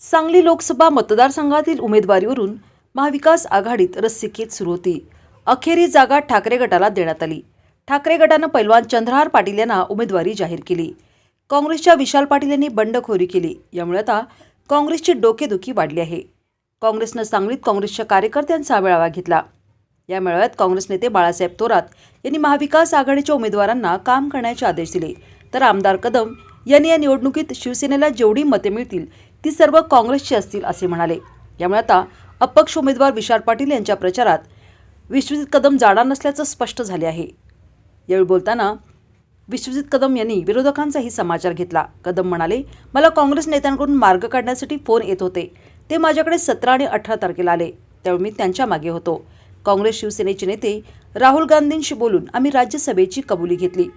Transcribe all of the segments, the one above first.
सांगली लोकसभा मतदारसंघातील उमेदवारीवरून महाविकास आघाडीत रस्सीखेच सुरू होती. अखेरी जागा ठाकरे गटाला देण्यात आली. ठाकरे गटानं पैलवान चंद्रहार पाटील यांना उमेदवारी जाहीर केली. काँग्रेसच्या विशाल पाटील यांनी बंडखोरी केली. यामुळे आता काँग्रेसची डोकेदुखी वाढली आहे. काँग्रेसनं सांगलीत काँग्रेसच्या कार्यकर्त्यांचा मेळावा घेतला. या मेळाव्यात काँग्रेस नेते बाळासाहेब थोरात यांनी महाविकास आघाडीच्या उमेदवारांना काम करण्याचे आदेश दिले. तर आमदार कदम यांनी या निवडणुकीत शिवसेनेला जेवढी मते मिळतील ती सर्व काँग्रेसची असतील असे म्हणाले. यामुळे आता अपक्ष उमेदवार विशाल पाटील यांच्या प्रचारात विश्वजित कदम जाणार नसल्याचं स्पष्ट झाले आहे. यावेळी बोलताना विश्वजित कदम यांनी विरोधकांचाही समाचार घेतला. कदम म्हणाले मला काँग्रेस नेत्यांकडून मार्ग काढण्यासाठी फोन येत होते. ते माझ्याकडे सतरा आणि अठरा तारखेला आले. त्यावेळी मी त्यांच्या मागे होतो. काँग्रेस शिवसेनेचे नेते राहुल गांधींशी बोलून आम्ही राज्यसभेची कबुली घेतली.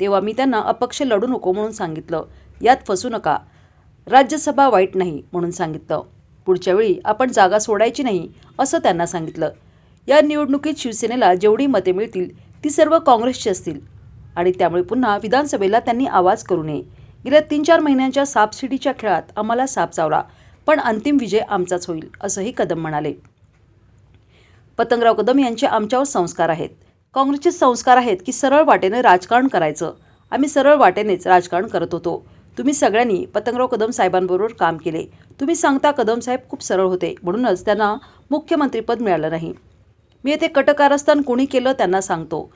तेव्हा मी त्यांना अपक्ष लढू नको म्हणून सांगितलं. यात फसू नका. राज्यसभा वाईट नाही म्हणून सांगितलं. पुढच्या वेळी आपण जागा सोडायची नाही असं त्यांना सांगितलं. या निवडणुकीत शिवसेनेला जेवढी मते मिळतील ती सर्व काँग्रेसची असतील. आणि त्यामुळे पुन्हा विधानसभेला त्यांनी आवाज करू नये. गेल्या तीन चार महिन्यांच्या सापशिडीच्या खेळात आम्हाला साप चावला पण अंतिम विजय आमचाच होईल असंही कदम म्हणाले. पतंगराव कदम यांचे आमच्यावर संस्कार आहेत. काँग्रेसचे संस्कार आहेत की सरळ वाटेने राजकारण करायचं. आम्ही सरळ वाटेनेच राजकारण करत होतो. तुम्ही सगळ्यांनी पतंगराव कदम साहेबांबरोबर काम केले. तुम्ही सांगता कदम साहेब खूप सरळ होते. म्हणूनच त्यांना मुख्यमंत्रीपद मिळालं नाही. मी येथे कटकारस्थान कोणी केलं त्यांना सांगतो.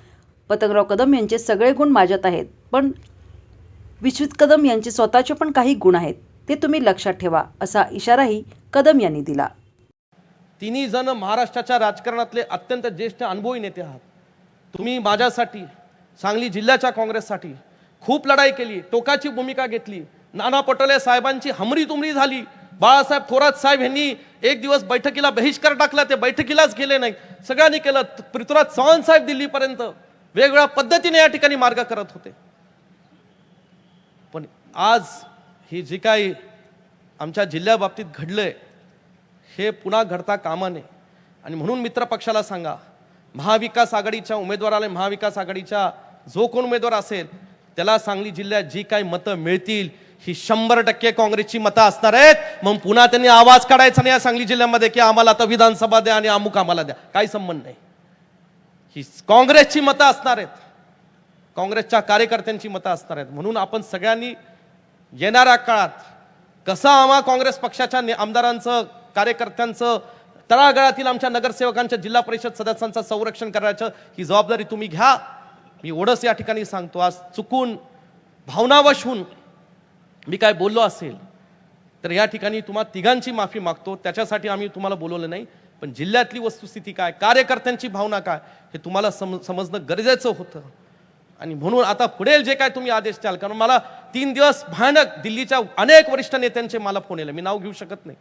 पतंगराव कदम यांचे सगळे गुण माझ्यात आहेत. पण विश्वित कदम यांचे स्वतःचे पण काही गुण आहेत. ते तुम्ही लक्षात ठेवा असा इशाराही कदम यांनी दिला. तिन्ही जण महाराष्ट्राच्या राजकारणातले अत्यंत ज्येष्ठ अनुभवी नेते आहात. तुम्ही माझ्यासाठी सांगली जिल्ह्याच्या काँग्रेससाठी खूप लढाई केली टोकाची भूमिका घेतली. नाना पटोले साहेबांची हमरी तुमरी झाली. बाळासाहेब थोरात साहेब यांनी एक दिवस बैठकीला बहिष्कार टाकला ते बैठकीलाच गेले नाही सगळ्यांनी केलं. पृथ्वीराज चव्हाण साहेब दिल्लीपर्यंत वेगवेगळ्या पद्धतीने या ठिकाणी मार्ग करत होते. पण आज ही जी काही आमच्या जिल्ह्याबाबतीत घडलंय हे पुन्हा घडता कामा नये. आणि म्हणून मित्रपक्षाला सांगा महाविकास आघाडीच्या उमेदवाराला महाविकास आघाडीच्या जो कोण उमेदवार असेल त्याला सांगली जिल्ह्यात जी काही मतं मिळतील ही शंभर टक्के काँग्रेसची मतं असणार आहेत. मग पुन्हा त्यांनी आवाज काढायचा नाही या सांगली जिल्ह्यामध्ये की आम्हाला आता विधानसभा द्या आणि अमुक आम्हाला द्या. काही संबंध नाही. ही काँग्रेसची मतं असणार आहेत. काँग्रेसच्या कार्यकर्त्यांची मतं असणार आहेत. म्हणून आपण सगळ्यांनी येणाऱ्या काळात कसं आम्हा काँग्रेस पक्षाच्या आमदारांचं कार्यकर्त्यांचं तळागाळातील आमच्या नगरसेवकांच्या जिल्हा परिषद सदस्यांचं संरक्षण करायचं ही जबाबदारी तुम्ही घ्या. मी ओढस या ठिकाणी सांगतो. आज चुकून भावनावश होऊन मी काय बोललो असेल तर या ठिकाणी तुम्हा तिघांची माफी मागतो. त्याच्यासाठी आम्ही तुम्हाला बोलवलं नाही पण जिल्ह्यातली वस्तुस्थिती काय कार्यकर्त्यांची भावना काय हे तुम्हाला सम समजणं गरजेचं होतं. आणि म्हणून आता पुढे जे काय तुम्ही आदेश द्याल कारण मला तीन दिवस भयानक दिल्लीच्या अनेक वरिष्ठ नेत्यांचे मला फोन येले मी नाव घेऊ शकत नाही.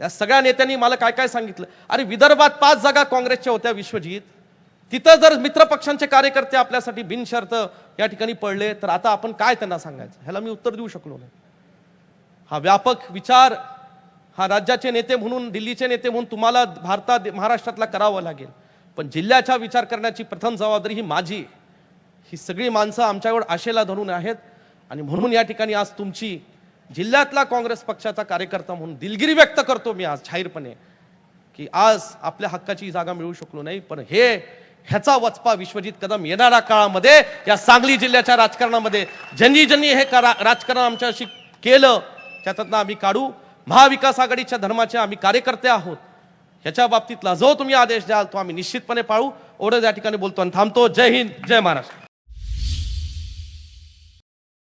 या सगळ्या नेत्यांनी मला काय काय सांगितलं? अरे विदर्भात पाच जागा काँग्रेसच्या होत्या विश्वजीत. तिथं जर मित्रपक्षांचे कार्यकर्ते आपल्यासाठी बिनशर्त या ठिकाणी पडले तर आता आपण काय त्यांना सांगायचं? ह्याला मी उत्तर देऊ शकलो नाही. हा व्यापक विचार हा राज्याचे नेते म्हणून दिल्लीचे नेते म्हणून तुम्हाला भारतात महाराष्ट्रातला करावा लागेल. पण जिल्ह्याचा विचार करण्याची प्रथम जबाबदारी ही माझी ही सगळी माणसं आमच्यावर आशेला धरून आहेत आणि म्हणून या ठिकाणी आज तुमची जिल्ह्यातला काँग्रेस पक्षाचा कार्यकर्ता म्हणून दिलगिरी व्यक्त करतो मी आज जाहीरपणे की आज आपल्या हक्काची जागा मिळू शकलो नाही पण हे ह्याचा वचपा विश्वजित कदम येणाऱ्या काळामध्ये या सांगली जिल्ह्याच्या राजकारणामध्ये ज्यांनी ज्यांनी हे करा राजकारण आमच्याशी केलं त्याच्यातनं आम्ही काढू. महाविकास आघाडीच्या धर्माचे आम्ही कार्यकर्ते आहोत. ह्याच्या बाबतीतला जो तुम्ही आदेश द्याल तो आम्ही निश्चितपणे पाळू. एवढं या ठिकाणी बोलतो आणि थांबतो. जय हिंद जय महाराष्ट्र.